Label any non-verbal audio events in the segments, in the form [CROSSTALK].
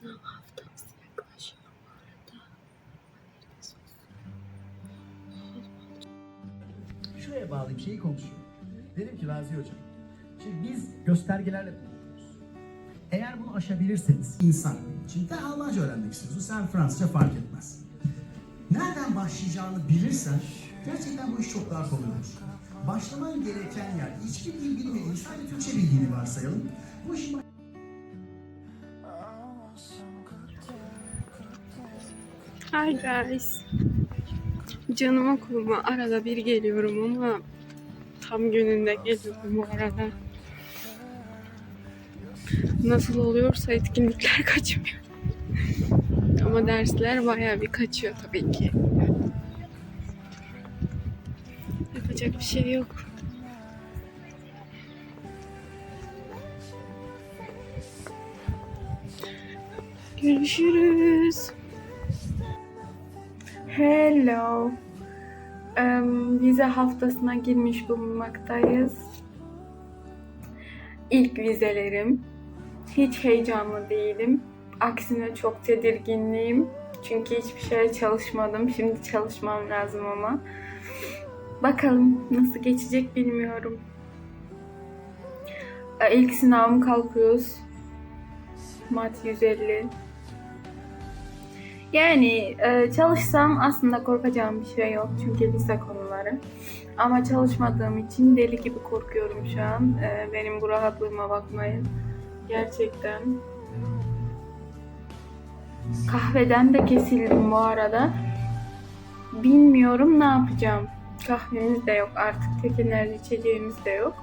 Sınav arada. Şuraya bağlı bir şeyi konuşuyorum. Dedim ki Razi Hocam, şimdi biz göstergelerle kullanıyoruz. Eğer bunu aşabilirseniz insan için Almanca öğrenmek istiyorsun. Sen Fransızca fark etmez. Nereden başlayacağını bilirsen gerçekten bu iş çok daha kolay olur. Başlaman gereken yer hiçbir dil bilmediğin, sadece Türkçe bildiğini varsayalım. Bu işin Hi guys. Canım okuluma arada bir geliyorum ama tam gününde geliyorum bu arada. Nasıl oluyorsa etkinlikler [LAUGHS] kaçmıyor. Ama dersler bayağı bir kaçıyor tabii ki. Yapacak bir şey yok. Görüşürüz. Hello. Em, vize haftasına girmiş bulunmaktayız. İlk vizelerim. Hiç heyecanlı değilim. Aksine çok tedirginliyim. Çünkü hiçbir şeye çalışmadım. Şimdi çalışmam lazım ama. Bakalım nasıl geçecek bilmiyorum. E, İlk sınavım kalkıyoruz. Mat 150. Yani e, çalışsam aslında korkacağım bir şey yok çünkü lise konuları. Ama çalışmadığım için deli gibi korkuyorum şu an. E, benim bu rahatlığıma bakmayın. Gerçekten. Kahveden de kesildim bu arada. Bilmiyorum ne yapacağım. Kahvemiz de yok artık. Tek enerji içeceğimiz de yok.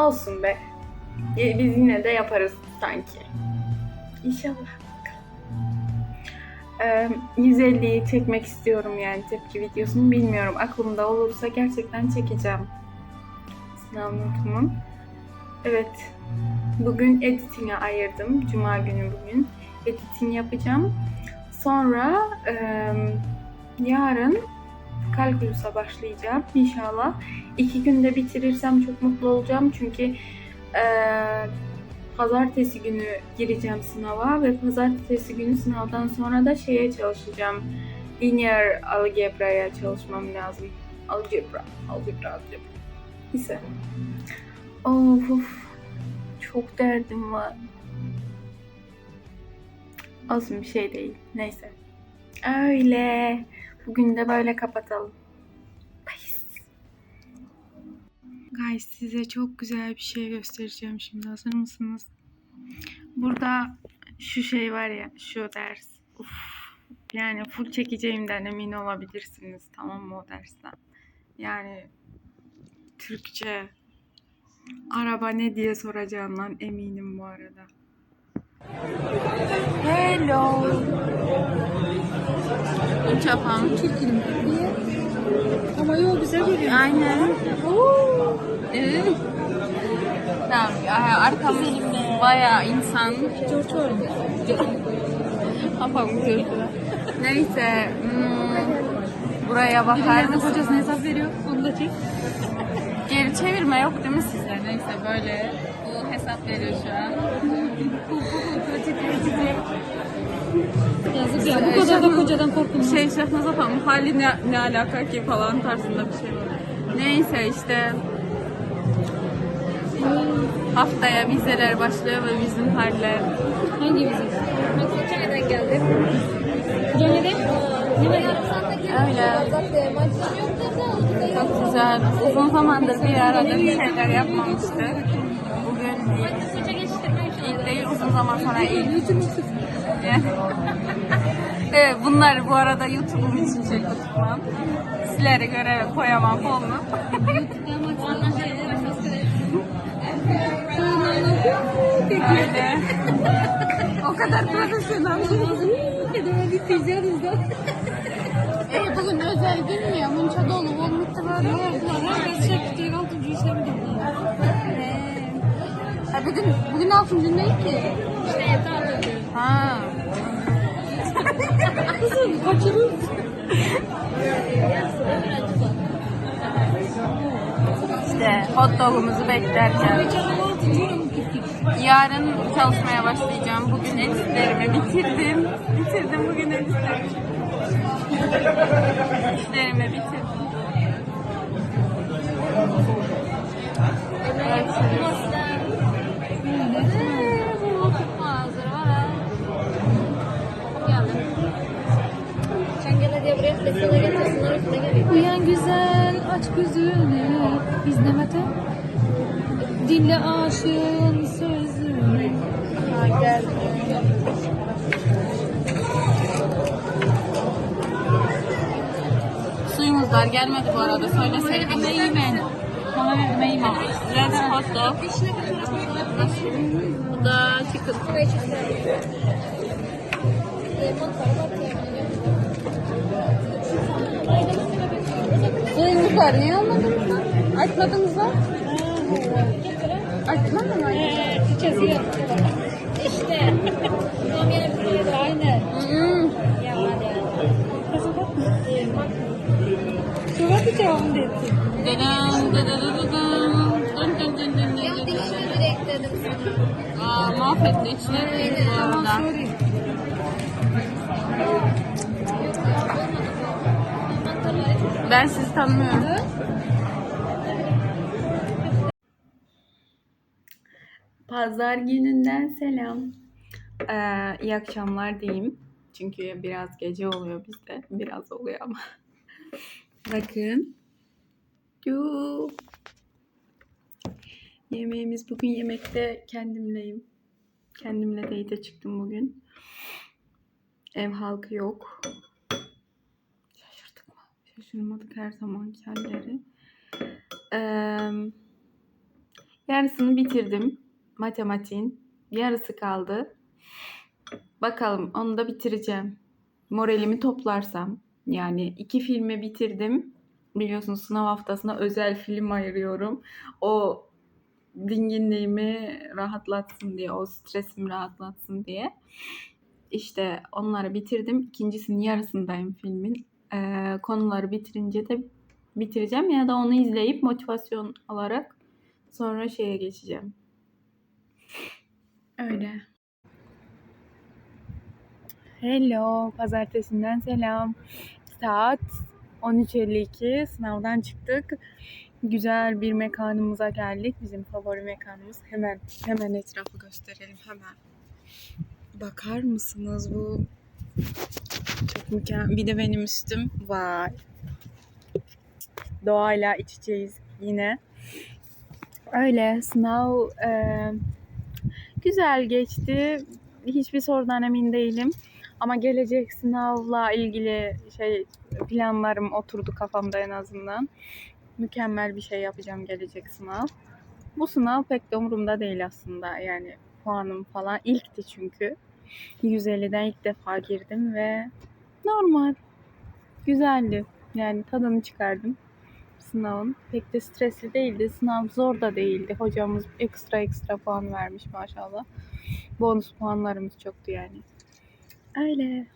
Olsun be. E, Biz yine de yaparız sanki. İnşallah. Ee, 150'yi çekmek istiyorum yani tepki videosunu bilmiyorum. Aklımda olursa gerçekten çekeceğim. Sınav notumun. Evet. Bugün editing'e ayırdım. Cuma günü bugün. Editing yapacağım. Sonra e, yarın kalkülüse başlayacağım inşallah. İki günde bitirirsem çok mutlu olacağım çünkü e, pazartesi günü gireceğim sınava ve pazartesi günü sınavdan sonra da şeye çalışacağım. Linear algebraya çalışmam lazım. Algebra, algebra, algebra. Neyse. Of of. Çok derdim var. Olsun bir şey değil. Neyse. Öyle. Bugün de böyle kapatalım. Guys size çok güzel bir şey göstereceğim şimdi. Hazır mısınız? Burada şu şey var ya, şu ders. Uf. Yani full çekeceğimden emin olabilirsiniz. Tamam mı o dersten? Yani Türkçe araba ne diye soracağından eminim bu arada. Hello. Uçapam. Çirkinim. Niye? Ama yol güzel görüyor. Aynen. Evet. Tamam, ya, arkam bayağı insan. Kırdı. Neyse. hmm, buraya Yarın bakardık. kocasına hesap veriyor. Onu da çek. Geri çevirme yok değil mi sizde? Neyse böyle bu hesap veriyor şu an. Yazık ya. Bu kadar da kocadan korkulmuş. Şey şahnaz falan hali ne, ne alaka ki falan tarzında bir şey var. Neyse işte haftaya vizeler başlıyor ve bizim haller Hangi vize? Konya'dan geldi. Konya'dan? öyle. Çok güzel. Uzun zamandır bir arada bir şeyler yapmamıştık. Bugün ilk, değil uzun zaman sonra ilk. [LAUGHS] Evet bunları bu arada YouTube'um için çektim. Sizlere göre koyamam onu. [LAUGHS] Öyle. [LAUGHS] o kadar profesyonel. Bir pizza izle. E, bugün özel gün ya? Munça dolu. Olmuştu böyle. Gerçek değil. Altıncı işlem gitti. Ha, bugün, bugün altıncı değil ki. İşte evde altıncı. Ha. Kızım kaçırır. İşte İşte hot dogumuzu beklerken. Yarın çalışmaya başlayacağım. Bugün editlerimi bitirdim. Bitirdim bugün editlerimi. İşlerimi bitirdim. Evet. Uyan güzel aç gözünü Biz ne mete? Dinle aşığın Ha, geldi. Suyumuz var. Gelmedi bu arada. Söyleseydin. Eğmen Bana eğmen Red hot dog. Bu da chicken. Suyumuz var. Niye almadınız lan? Açmadınız lan. Açmadın mı? Çiçeği yok İşte Aynen Hmm. Ya hadi Şubat içeğim dedi Dın dın dın dın dın. Dın dın dın dın dın dın. direkt dedim sana. Aa, mahvetti içleri bu arada. Ben sizi tanımıyorum. Pazar gününden selam. Ee, iyi akşamlar diyeyim. Çünkü biraz gece oluyor bizde. Biraz oluyor ama. Bakın. Yuu. Yemeğimiz bugün yemekte kendimleyim. Kendimle date çıktım bugün. Ev halkı yok. Şaşırdık mı? Şaşırmadık her zamanki halleri. Ee, yarısını bitirdim. Matematiğin. Yarısı kaldı. Bakalım onu da bitireceğim. Moralimi toplarsam. Yani iki filmi bitirdim. Biliyorsunuz sınav haftasına özel film ayırıyorum. O dinginliğimi rahatlatsın diye, o stresimi rahatlatsın diye. İşte onları bitirdim. İkincisinin yarısındayım filmin. Ee, konuları bitirince de bitireceğim ya da onu izleyip motivasyon alarak sonra şeye geçeceğim. Öyle. Hello, pazartesinden selam. Saat 13.52, sınavdan çıktık. Güzel bir mekanımıza geldik. Bizim favori mekanımız. Hemen hemen etrafı gösterelim hemen. Bakar mısınız bu? Çok mükemmel. Bir de benim üstüm. Vay. Doğayla iç içeyiz yine. Öyle sınav eee, güzel geçti. Hiçbir sorudan emin değilim. Ama gelecek sınavla ilgili şey planlarım oturdu kafamda en azından. Mükemmel bir şey yapacağım gelecek sınav. Bu sınav pek de umurumda değil aslında. Yani puanım falan ilkti çünkü. 150'den ilk defa girdim ve normal. Güzeldi. Yani tadını çıkardım sınavın. Pek de stresli değildi. Sınav zor da değildi. Hocamız ekstra ekstra puan vermiş maşallah. Bonus puanlarımız çoktu yani. Öyle.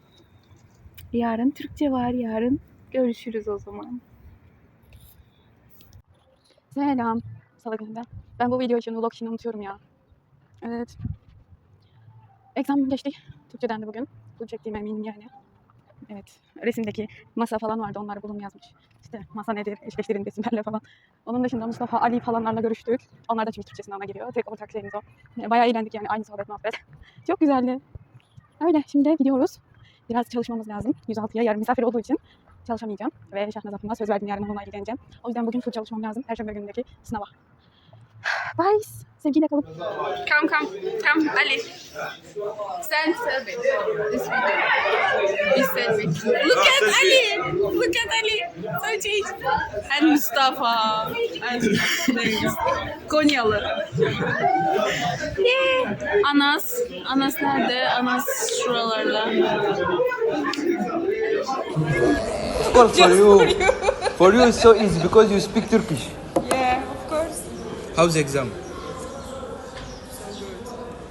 Yarın Türkçe var. Yarın görüşürüz o zaman. Selam. Salı gününden. Ben bu video için vlog için unutuyorum ya. Evet. Exam geçti. Türkçeden de bugün. Bu çektiğim eminim yani. Evet. Resimdeki masa falan vardı. Onları bulun yazmış. İşte masa nedir? Eşleştirin resimlerle falan. Onun dışında Mustafa Ali falanlarla görüştük. Onlar da çünkü Türkçe sınavına giriyor. Tek ortak şeyimiz o. Yani Bayağı eğlendik yani. Aynı sohbet muhabbet. [LAUGHS] Çok güzeldi. Öyle. Şimdi gidiyoruz. Biraz çalışmamız lazım. 106'ya yarın misafir olduğu için çalışamayacağım. Ve Şahnaz Akın'a söz verdim yarın onunla ilgileneceğim. O yüzden bugün full çalışmam lazım. Perşembe günündeki sınava. Bye. Sevgiyle kalın. Come come. Come Ali. Sen selfie. This video. This selfie. Look at Ali. Look at Ali. So change. And Mustafa. And Konyalı. Yeah. Anas. Anas nerede? Anas şuralarda. Of course, for you. For you, it's so easy because you speak Turkish. How's the exam? So good.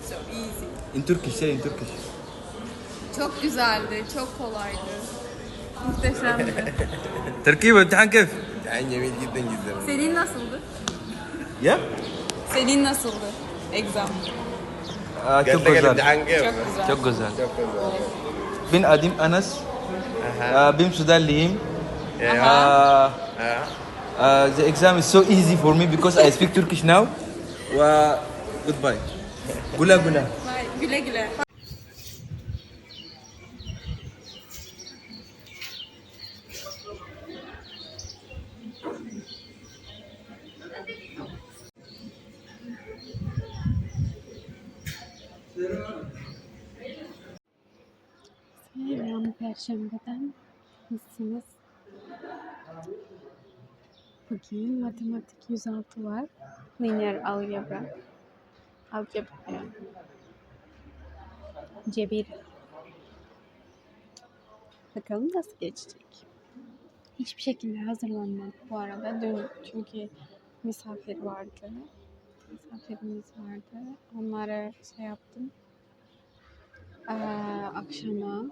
So easy. In Turkish, say in Turkish. Çok güzeldi, çok kolaydı. Muhteşemdi. Terkibi imtihan keyif? Yani cemil gittin gittin. Senin nasıldı? Ya? Senin nasıldı? Exam. Aa, çok güzel. Çok güzel. Çok güzel. Çok güzel. Ben Adim Anas. Aha. Bim Sudanlıyım. Aha. Aha. Uh, the exam is so easy for me because I speak Turkish now. Wa goodbye. Gula gula. Vay, güle güle. Selam Perşembe'den. Nasılsınız? Bugün matematik 106 var. Linear algebra. Algebra yani. Cebir. Bakalım nasıl geçecek. Hiçbir şekilde hazırlanmadım bu arada. Dün çünkü misafir vardı. Misafirimiz vardı. Onlara şey yaptım. Ee, akşama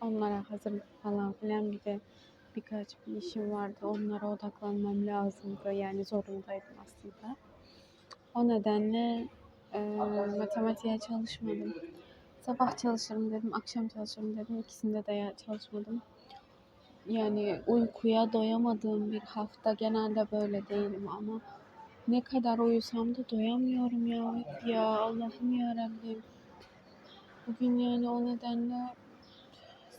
onlara hazır falan filan bir de birkaç bir işim vardı. Onlara odaklanmam lazımdı. Yani zorundaydım aslında. O nedenle e, matematiğe çalışmadım. Sabah çalışırım dedim, akşam çalışırım dedim. İkisinde de çalışmadım. Yani uykuya doyamadığım bir hafta genelde böyle değilim ama ne kadar uyusam da doyamıyorum ya. Ya Allah'ım ya. Bugün yani o nedenle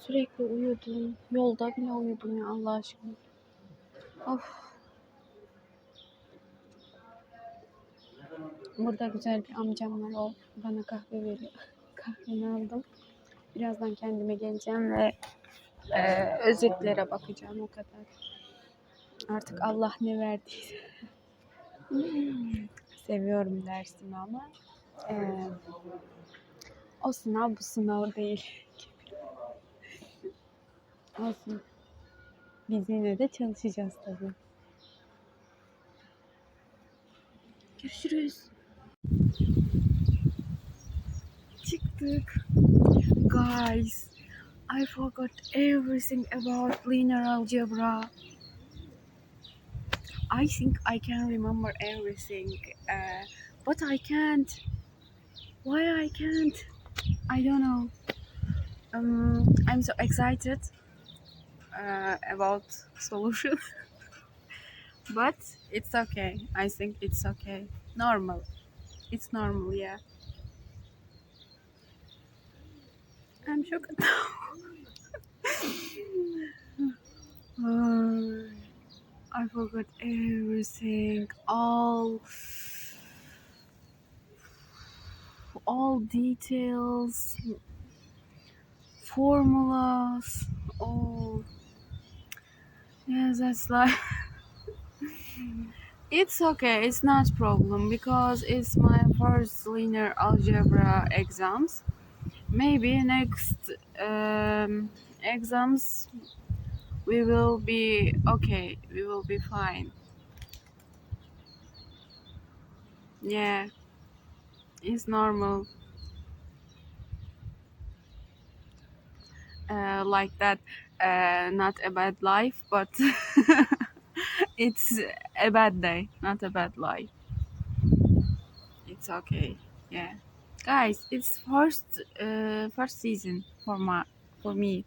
sürekli uyudum. Yolda bile uyudum ya Allah aşkına. Of. Burada güzel bir amcam var. O bana kahve veriyor. [LAUGHS] Kahveni aldım. Birazdan kendime geleceğim ve e, özetlere bakacağım o kadar. Artık Allah ne verdiyse. [LAUGHS] Seviyorum dersimi ama e, o sınav bu sınav değil. Olsun. Biz yine de çalışacağız tabii. Görüşürüz. Çıktık. Guys, I forgot everything about linear algebra. I think I can remember everything, uh, but I can't. Why I can't? I don't know. Um, I'm so excited uh, about solution, [LAUGHS] but it's okay. I think it's okay. Normal. It's normal, yeah. I'm shocked. [LAUGHS] Uh, I forgot everything. All all details, formulas. Oh, yes, that's like. [LAUGHS] it's okay. It's not problem because it's my first linear algebra exams. Maybe next um, exams we will be okay. We will be fine. Yeah, it's normal. Uh, like that, uh, not a bad life, but [LAUGHS] it's a bad day, not a bad life. It's okay. Yeah, guys, it's first uh, first season for my for me.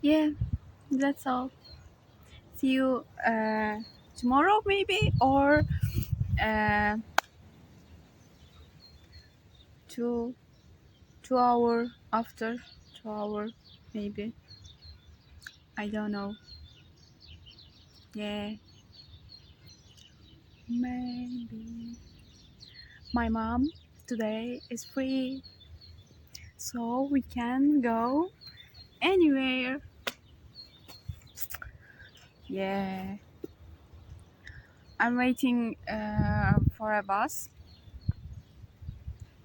Yeah, that's all. See you uh, tomorrow, maybe, or uh, two two hour after two hour, maybe. I don't know. Yeah, maybe. My mom today is free, so we can go anywhere. Yeah. I'm waiting uh, for a bus.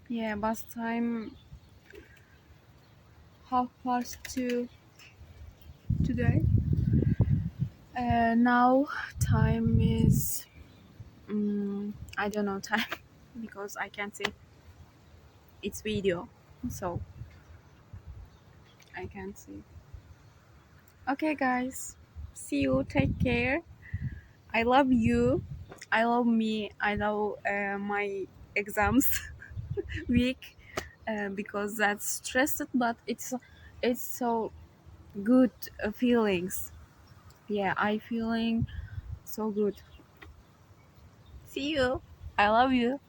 Yeah, bus time half past two today. Uh, now time is um, I don't know time [LAUGHS] because I can't see it's video, so I can't see. Okay, guys, see you. Take care. I love you. I love me. I love uh, my exams [LAUGHS] week uh, because that's stressed, but it's it's so good feelings. Yeah, I feeling so good. See you. I love you.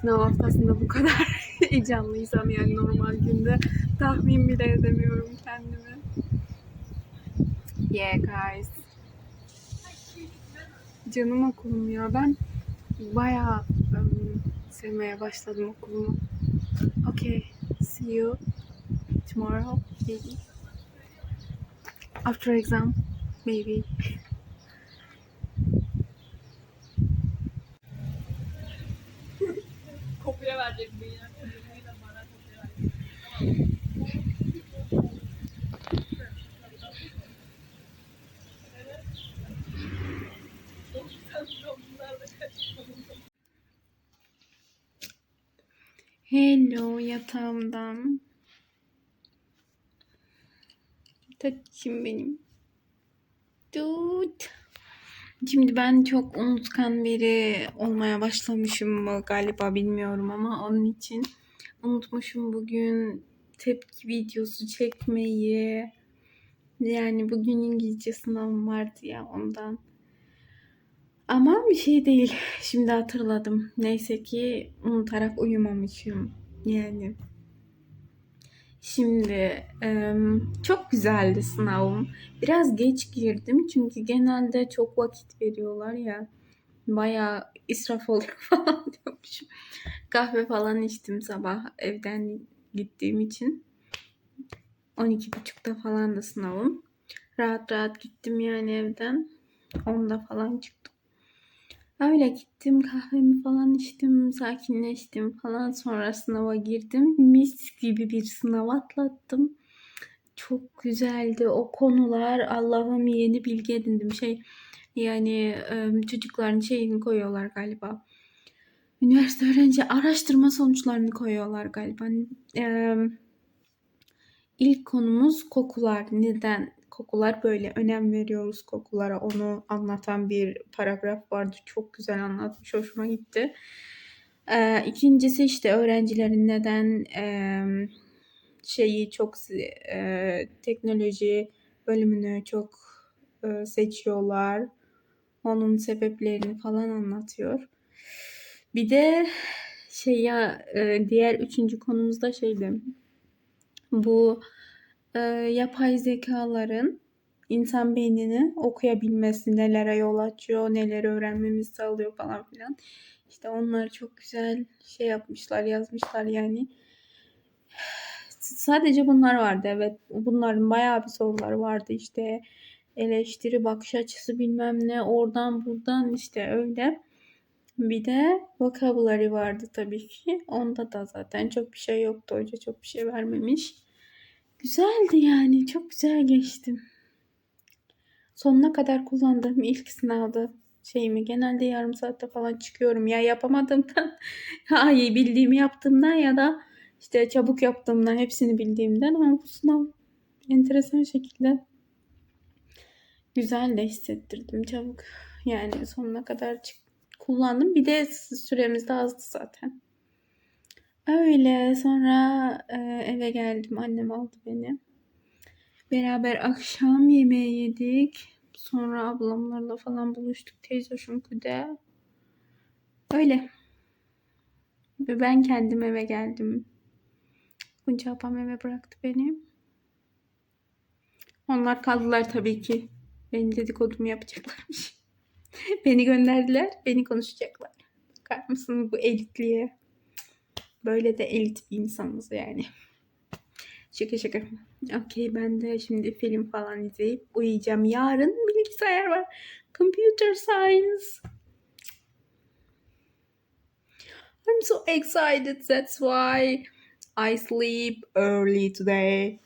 Sınav haftasında bu kadar [LAUGHS] heyecanlıysam yani normal günde tahmin bile edemiyorum kendimi. Yeah guys. Canım okulum ya. Ben bayağı ım, sevmeye başladım okulumu. Okay. See you tomorrow maybe. After exam maybe. [LAUGHS] Kopya verecek bu yine. Hello yatağımdan. Taçım benim. Tut. Şimdi ben çok unutkan biri olmaya başlamışım mı galiba bilmiyorum ama onun için unutmuşum bugün tepki videosu çekmeyi. Yani bugün İngilizce sınavım vardı ya ondan. Ama bir şey değil. Şimdi hatırladım. Neyse ki unutarak uyumamışım. Yani. Şimdi çok güzeldi sınavım. Biraz geç girdim çünkü genelde çok vakit veriyorlar ya. Bayağı israf oluyor [LAUGHS] falan diyormuşum. Kahve falan içtim sabah evden gittiğim için. 12.30'da falan da sınavım. Rahat rahat gittim yani evden. 10'da falan çıktım. Öyle gittim kahvemi falan içtim, sakinleştim falan. Sonra sınava girdim. Mis gibi bir sınav atlattım. Çok güzeldi o konular. Allah'ım yeni bilgi edindim. Şey yani çocukların şeyini koyuyorlar galiba. Üniversite öğrenci araştırma sonuçlarını koyuyorlar galiba. İlk konumuz kokular. Neden kokular böyle önem veriyoruz kokulara onu anlatan bir paragraf vardı. Çok güzel anlatmış. Hoşuma gitti. Ee, ikincisi işte öğrencilerin neden e, şeyi çok e, teknoloji bölümünü çok e, seçiyorlar. Onun sebeplerini falan anlatıyor. Bir de şey ya e, diğer üçüncü konumuzda şeydi. Bu e, yapay zekaların insan beynini okuyabilmesi nelere yol açıyor, neleri öğrenmemizi sağlıyor falan filan. İşte onları çok güzel şey yapmışlar, yazmışlar yani. Sadece bunlar vardı evet. Bunların bayağı bir soruları vardı işte. Eleştiri, bakış açısı bilmem ne oradan buradan işte öyle. Bir de vocabulary vardı tabii ki. Onda da zaten çok bir şey yoktu. Hoca çok bir şey vermemiş. Güzeldi yani. Çok güzel geçtim. Sonuna kadar kullandığım ilk sınavda şeyimi genelde yarım saatte falan çıkıyorum. Ya yapamadığımdan, [LAUGHS] hayır bildiğimi yaptığımdan ya da işte çabuk yaptığımdan hepsini bildiğimden ama bu sınav enteresan şekilde güzel de hissettirdim çabuk. Yani sonuna kadar çık kullandım. Bir de süremiz de azdı zaten. Öyle sonra e, eve geldim. Annem aldı beni. Beraber akşam yemeği yedik. Sonra ablamlarla falan buluştuk. Teyze hoşum kude. Öyle. Ve ben kendim eve geldim. Bunca abam eve bıraktı beni. Onlar kaldılar tabii ki. Benim dedikodumu yapacaklarmış. [LAUGHS] beni gönderdiler. Beni konuşacaklar. Bakar mısınız bu elitliğe? Böyle de elit bir insanız yani. Şaka şaka. Okey ben de şimdi film falan izleyip uyuyacağım. Yarın bilgisayar var. Computer science. I'm so excited. That's why I sleep early today.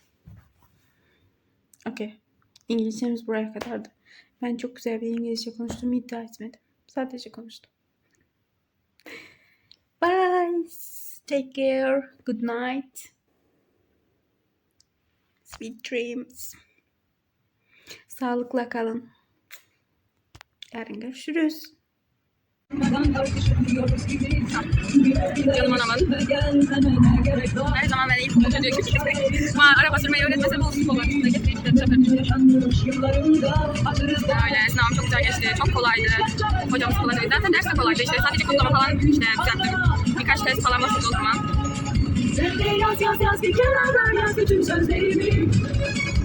Okay. İngilizcemiz buraya kadardı. Ben çok güzel bir İngilizce konuştuğumu iddia etmedim. Sadece konuştum. Bye. Take care. Good night. Sweet dreams. Sağlıkla kalın. Yarın görüşürüz. Canım anamın. Her zaman ilk çocuğu Ama araba sürmeyi öğretmese bu olsun olur. Öyle sınavım çok güzel geçti. Çok kolaydı. Hocamız kolaydı. Zaten ders de kolaydı. İşte sadece kodlama falan işte düzelttim. Birkaç test falan o zaman. Sen de yaz yaz yaz bir kenardan yaz bütün sözlerimi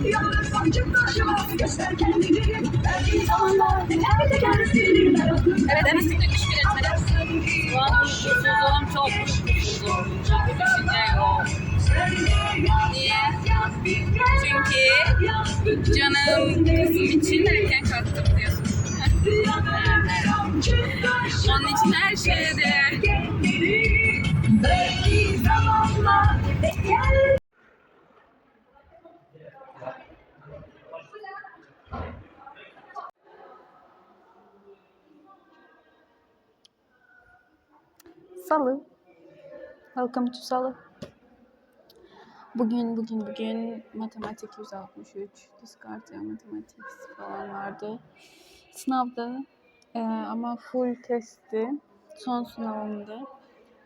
Yalnız sancık taşıma göster kendini Belki zamanlar teker teker sinirler akılır Evet en az 43 birinci. Şu an çok düşünce yok. Niye? Çünkü canım kızım için erken kalktım diyorsun. Onun için her şeye değer. Salı. Welcome to Salı. Bugün, bugün, bugün matematik 163, diskartiya matematik falan vardı. Sınavda eee, ama full testti. Son sınavımdı.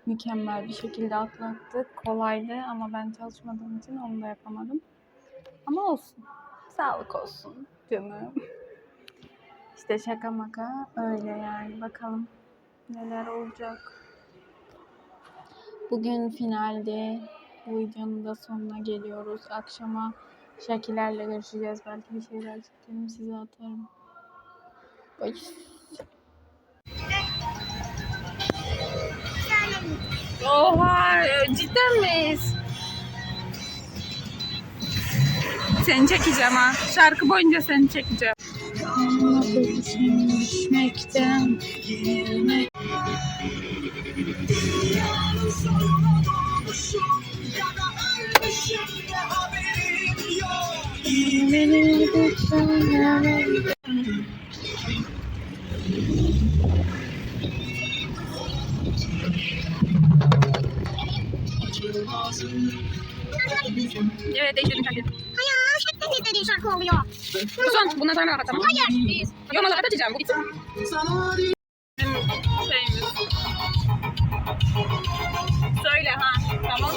Mükemmel bir şekilde atlattık. Kolaydı ama ben çalışmadığım için onu da yapamadım. Ama olsun. Sağlık olsun canım. İşte şaka maka öyle yani. Bakalım neler olacak. Bugün finalde bu videonun da sonuna geliyoruz. Akşama şekillerle görüşeceğiz. Belki bir şeyler çekerim size atarım. Bye. Oha cidden miyiz? Seni çekeceğim ha. Şarkı boyunca seni çekeceğim. Düşmekten Evet değiştirdim şarkıyı. Hayır, hep senin istediğin şarkı oluyor. Bu son. Bundan sonra rahat ama. Hayır. Yok nakarat açacağım. Bu bitsin. Söyle ha. Tamam.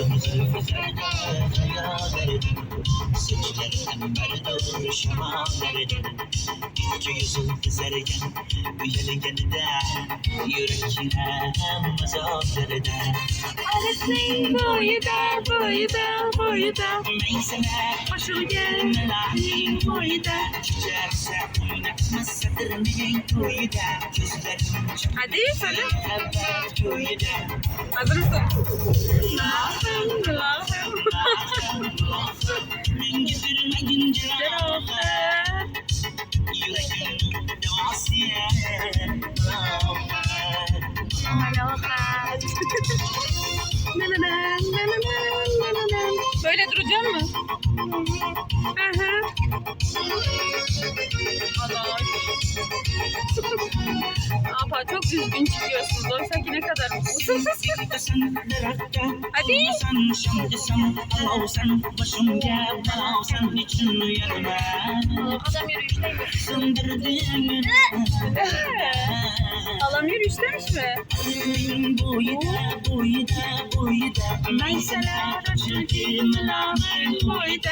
Boyda boyda boyda Hoşuma gel boyda Hadi söyle. Hazır mısın? Lahım lahım. Güzel oldu. [LAUGHS] Böyle duracak mı? Hı. Apa çok düzgün çıkıyorsunuz. Oysa ki ne kadar mutlusunuz. Hadi. Adam yürüyüşteymiş. Adam yürüyüşteymiş mi? Mesela boyda.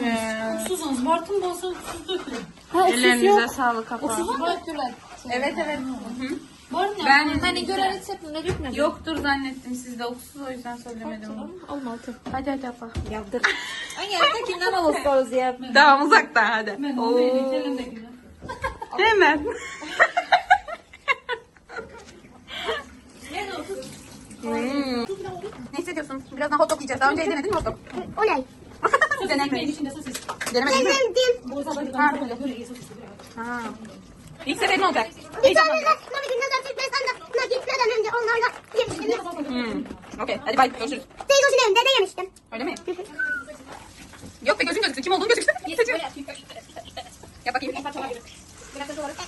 Evet. Susuz, Bartın bolsa susuz dökülür. Ellerinize sağlık kapağı. Susuz dökülür. Evet evet. Var mı? Ben Hani gören reçetini ne dökmedin? yoktur zannettim sizde okusuz o yüzden söylemedim. Olma altı. Hadi hadi apa. Yavdır. Ay yani kimden olursa ya. Daha uzakta hadi. Ben Oo. Hemen. Hmm. Ne hissediyorsun? Birazdan hot dog yiyeceğiz. Daha önce denedin mi hot dog? Oley. Denemedim. Mi? Sevdim. Bolsa böyle Ha. İlk seferin olacak. Bir tane de Nabi Gündüz'den Türkmenistan'da gitmeden önce onlarla yemiştim. Hmm. Okey. Hadi bay. Görüşürüz. Teyzoşun evinde de yemiştim. Öyle mi? Yok be gözün gözüksün. Kim olduğunu gözüksün. Yap bakayım.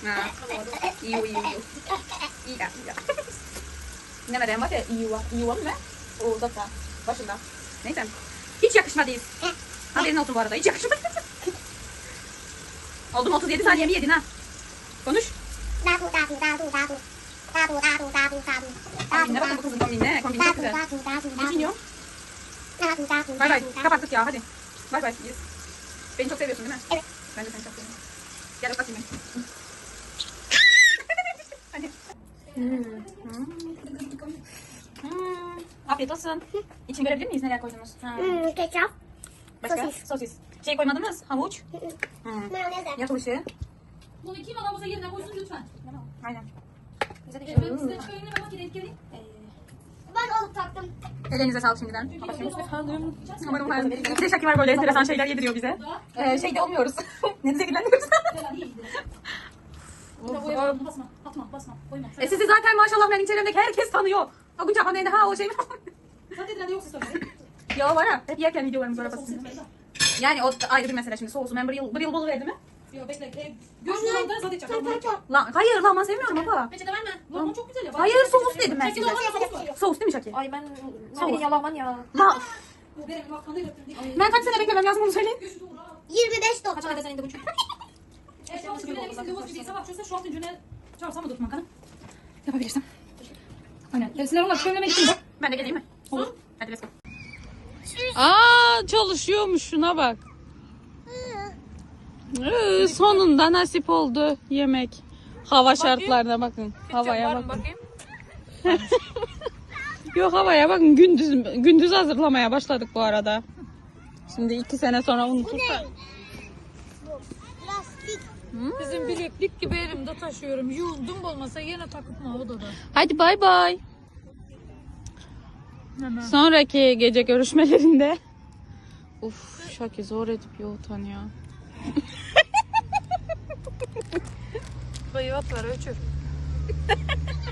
Ha. İyi iyi iyi. İyi ya. iyi ya. Dinlemeden bak ya. İyi var. İyi var mı? O da başında. Neyse. Hiç yakışmadıyız. Haberin olsun bu arada. Hiç yakışmadı. Oldu mu 37 saniye mi yedin ha? Konuş. Dabu dabu dabu dabu. Dabu dabu dabu dabu. Ne bakın bu kızın kombinine. Kombini çok güzel. Ne dabu Bay bay. Kapattık ya hadi. Bay bay. Yes. Beni çok seviyorsun değil mi? Evet. Ben de seni çok seviyorum. Gel öp bakayım beni. hadi. Hmm. Afiyet olsun. İçini görebilir miyiz neler koydunuz? Ha. Hmm, ketçap. Başka? Sosis. Sosis. Şey koymadınız? Havuç. Hmm. Mayonez de. Ya turşu. Bunu kim adamıza yerine koysun lütfen. Aynen. Ben size çıkarayım da makineye geleyim. Ben olup taktım. Ellerinize sağlık şimdiden. Umarım her Bir de Şakir var böyle enteresan şeyler yediriyor bize. Ee, şey de olmuyoruz. [LAUGHS] ne zehirlenmiyoruz. [LAUGHS] Basma, atma, basma, koyma. e sizi zaten maşallah benim çevremdeki herkes tanıyor. Gün çapan neydi ha o şey mi? Zaten de yoksa söyle. [LAUGHS] ya var ha. Hep yerken videolarımız var basın. Yani o da ayrı bir mesele şimdi soğusu. Ben bir yıl, bir yıl bolu verdi mi? Yok bekle. E, Gözünü aldı zaten çakal. Lan hayır lan ben sevmiyorum abla. Peçete verme. Lohman çok güzel ya. Hayır soğus dedim ben size. sos değil mi Şakir? Ay ben ne yalaman ya. La Bu benim vakfanda götürdüm. ben kaç sene beklemem lazım onu söyleyin. 25 Kaç doktor. ayda sen indi bu çocuk? Şu an güne misin diyor bir sabah çözse şu an güne çağırsam mı tutma kanı? Yapabilirsin. Aynen. Gelsinler onlar söylemek için bak. Ben de geleyim mi? Olur. Hadi let's go. Aa çalışıyormuş şuna bak. Ee, sonunda nasip oldu yemek. Hava şartlarına bakın. Havaya bakın. [LAUGHS] Yok havaya bakın gündüz gündüz hazırlamaya başladık bu arada. Şimdi iki sene sonra unutursak. Bizim bileklik gibi elimde taşıyorum. Yuldum olmasa yine takıp mı odada. Hadi bay bay. Sonraki gece görüşmelerinde. Uf Şaki zor edip yoğutan ya. Bayıvat var ölçür.